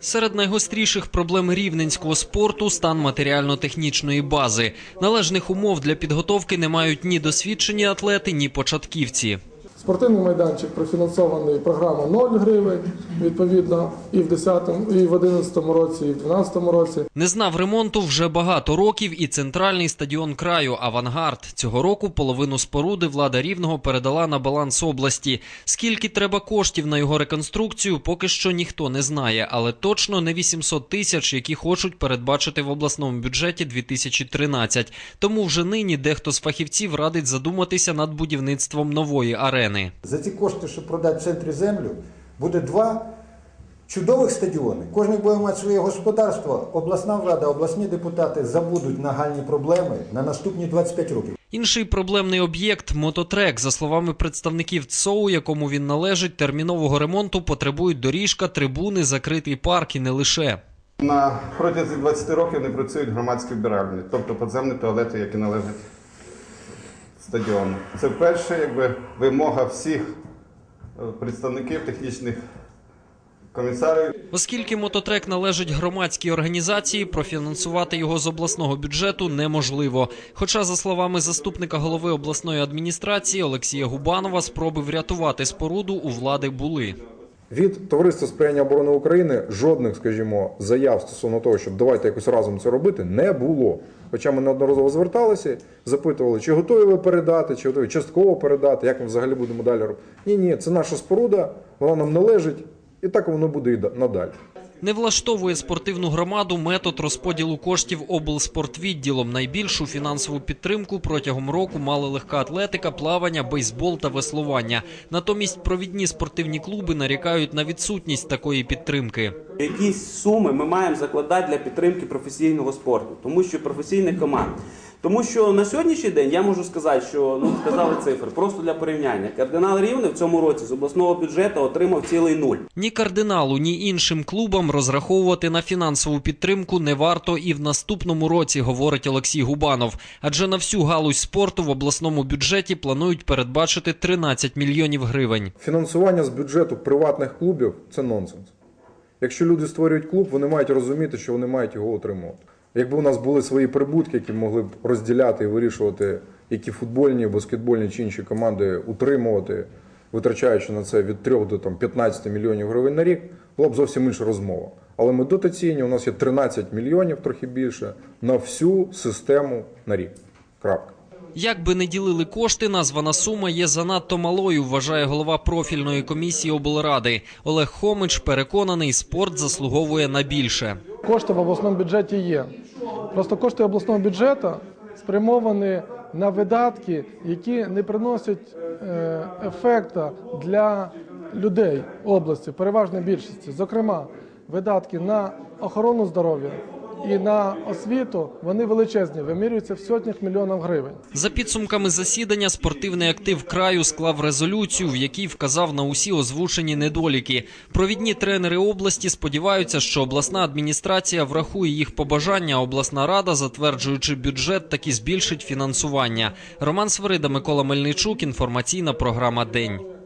Серед найгостріших проблем рівненського спорту стан матеріально-технічної бази. Належних умов для підготовки не мають ні досвідчені атлети, ні початківці. Спортивний майданчик профінансований програма 0 гривень, відповідно, і в 10, і в 11 році, і в 12 році. Не знав ремонту вже багато років і центральний стадіон краю Авангард. Цього року половину споруди влада рівного передала на баланс області. Скільки треба коштів на його реконструкцію, поки що ніхто не знає, але точно не 800 тисяч, які хочуть передбачити в обласному бюджеті 2013. Тому вже нині дехто з фахівців радить задуматися над будівництвом нової арени. За ці кошти, щоб продати в центрі землю, буде два чудових стадіони. Кожен буде мати своє господарство. Обласна влада, обласні депутати забудуть нагальні проблеми на наступні 25 років. Інший проблемний об'єкт мототрек. За словами представників ЦОУ, якому він належить, термінового ремонту потребують доріжка, трибуни, закритий парк і не лише. На протязі 20 років не працюють громадські вбиральні, тобто підземні туалети, які належать стадіону. Це перше, якби вимога всіх е, представників технічних комісарів. Оскільки мототрек належить громадській організації, профінансувати його з обласного бюджету неможливо. Хоча, за словами заступника голови обласної адміністрації Олексія Губанова, спроби врятувати споруду у влади були. Від товариства сприяння оборони України жодних, скажімо, заяв стосовно того, щоб давайте якось разом це робити, не було. Хоча ми неодноразово зверталися, запитували, чи готові ви передати, чи готові частково передати, як ми взагалі будемо далі робити. Ні, ні, це наша споруда, вона нам належить, і так воно буде і надалі. Не влаштовує спортивну громаду метод розподілу коштів облспортвідділом. Найбільшу фінансову підтримку протягом року мали легка атлетика, плавання, бейсбол та веслування. Натомість провідні спортивні клуби нарікають на відсутність такої підтримки. Якісь суми ми маємо закладати для підтримки професійного спорту, тому що професійних команд. Тому що на сьогоднішній день я можу сказати, що ну сказали цифри, просто для порівняння. Кардинал Рівне в цьому році з обласного бюджету отримав цілий нуль. Ні кардиналу, ні іншим клубам розраховувати на фінансову підтримку не варто і в наступному році, говорить Олексій Губанов. Адже на всю галузь спорту в обласному бюджеті планують передбачити 13 мільйонів гривень. Фінансування з бюджету приватних клубів це нонсенс. Якщо люди створюють клуб, вони мають розуміти, що вони мають його отримувати. Якби у нас були свої прибутки, які могли б розділяти і вирішувати, які футбольні, баскетбольні чи інші команди утримувати, витрачаючи на це від 3 до там, 15 мільйонів гривень на рік, була б зовсім інша розмова. Але ми дотаційні, у нас є 13 мільйонів, трохи більше, на всю систему на рік. Крапка. Як би не ділили кошти, названа сума є занадто малою, вважає голова профільної комісії облради. Олег Хомич переконаний, спорт заслуговує на більше. Кошти в обласному бюджеті є. Просто кошти обласного бюджету спрямовані на видатки, які не приносять е, ефекта для людей області, переважної більшості. Зокрема, видатки на охорону здоров'я і на освіту вони величезні, вимірюються в сотнях мільйонів гривень. За підсумками засідання, спортивний актив краю склав резолюцію, в якій вказав на усі озвучені недоліки. Провідні тренери області сподіваються, що обласна адміністрація врахує їх побажання. Обласна рада, затверджуючи бюджет, таки збільшить фінансування. Роман Свирида, Микола Мельничук. Інформаційна програма День.